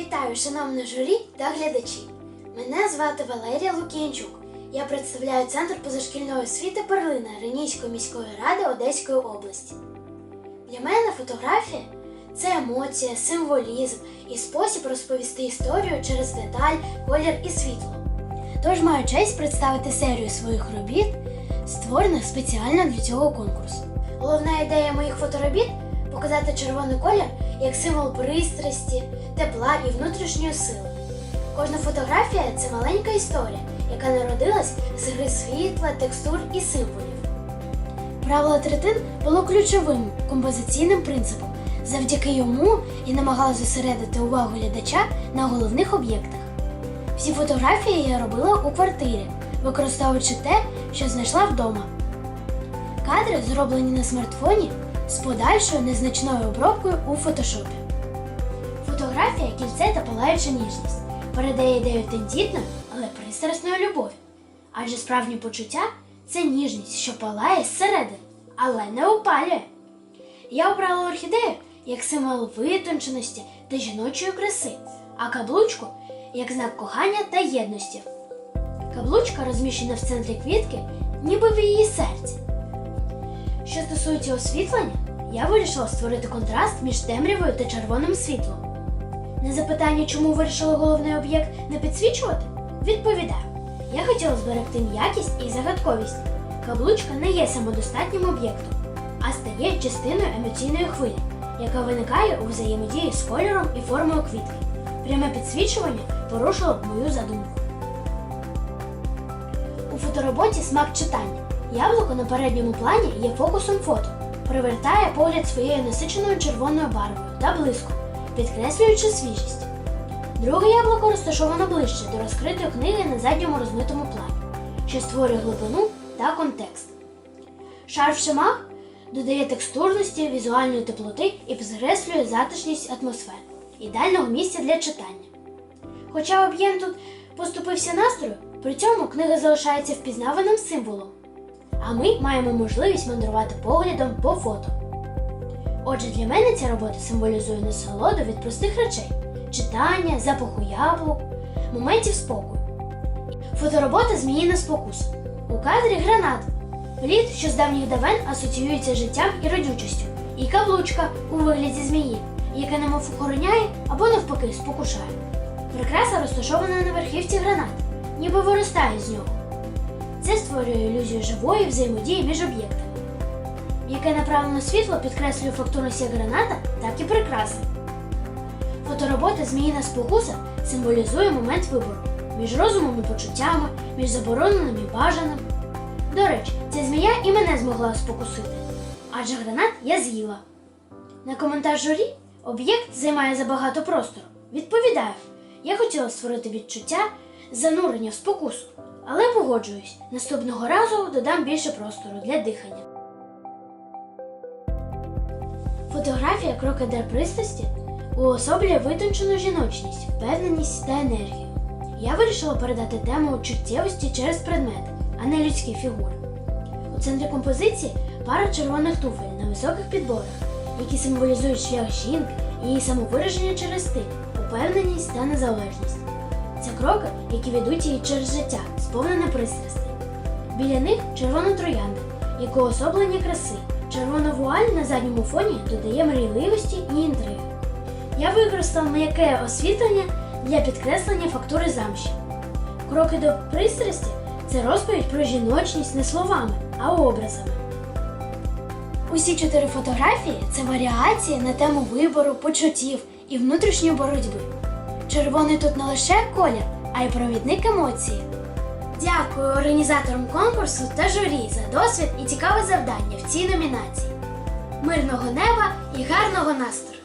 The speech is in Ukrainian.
Вітаю, шановне журі та глядачі. Мене звати Валерія Лук'янчук. Я представляю Центр позашкільної освіти Перлина Ренійської міської ради Одеської області. Для мене фотографія це емоція, символізм і спосіб розповісти історію через деталь, колір і світло. Тож маю честь представити серію своїх робіт, створених спеціально для цього конкурсу. Головна ідея моїх фоторобіт показати червоний колір як символ пристрасті, тепла і внутрішньої сили. Кожна фотографія це маленька історія, яка народилась з гри світла, текстур і символів. Правило третин було ключовим композиційним принципом. Завдяки йому я намагалася зосередити увагу глядача на головних об'єктах. Всі фотографії я робила у квартирі, використовуючи те, що знайшла вдома. Кадри зроблені на смартфоні з подальшою незначною обробкою у фотошопі. Фотографія кільце та палаюча ніжність передає ідею тендітної, але пристрасної любові. Адже справжні почуття це ніжність, що палає зсередини, але не опалює. Я обрала орхідею як символ витонченості та жіночої краси, а каблучку як знак кохання та єдності. Каблучка розміщена в центрі квітки, ніби в її серці. Що стосується освітлення, я вирішила створити контраст між темрявою та червоним світлом. На запитання, чому вирішила головний об'єкт не підсвічувати, відповідаю: я хотіла зберегти м'якість і загадковість. Каблучка не є самодостатнім об'єктом, а стає частиною емоційної хвилі, яка виникає у взаємодії з кольором і формою квітки. Пряме підсвічування порушило б мою задумку. У фотороботі смак читання. Яблуко на передньому плані є фокусом фото, привертає погляд своєю насиченою червоною барвою та блиском, підкреслюючи свіжість. Друге яблуко розташовано ближче до розкритої книги на задньому розмитому плані, що створює глибину та контекст. Шарф шимах додає текстурності, візуальної теплоти і підкреслює затишність атмосфери, ідеального місця для читання. Хоча об'єм тут поступився настрою, при цьому книга залишається впізнаваним символом. А ми маємо можливість мандрувати поглядом по фото. Отже, для мене ця робота символізує насолоду від простих речей: читання, запаху яблук, моментів спокою. Фоторобота зміїна спокуса. У кадрі гранат. Плід, що з давніх давен асоціюється з життям і родючістю, і каблучка у вигляді змії, яка немов охороняє або навпаки спокушає. Прикраса розташована на верхівці гранат, ніби виростає з нього. Це створює ілюзію живої взаємодії між об'єктами. Яке направлено світло підкреслює фактурність як граната, так і прикраси. Фоторобота Зміїна спокуса символізує момент вибору між розумом і почуттями, між забороненим і бажаним. До речі, ця змія і мене змогла спокусити, адже гранат я з'їла. На коментар журі об'єкт займає забагато простору. Відповідаю, я хотіла створити відчуття занурення в спокусу, але погоджуюсь, наступного разу додам більше простору для дихання. Фотографія крокодер пристрасті уособлює витончену жіночність, впевненість та енергію. Я вирішила передати тему чуттєвості через предмети, а не людські фігури. У центрі композиції пара червоних туфель на високих підборах, які символізують шлях жінки і її самовираження через стиль, упевненість та незалежність. Це кроки, які ведуть її через життя, сповнене пристрастей. Біля них червона троянда, як уособлення краси. Червона вуаль на задньому фоні додає мрійливості і інтриги. Я використала м'яке освітлення для підкреслення фактури замші. Кроки до пристрасті це розповідь про жіночність не словами, а образами. Усі чотири фотографії це варіації на тему вибору, почуттів і внутрішньої боротьби. Червоний тут не лише колір, а й провідник емоції. Дякую організаторам конкурсу та журі за досвід і цікаве завдання в цій номінації. Мирного неба і гарного настрою!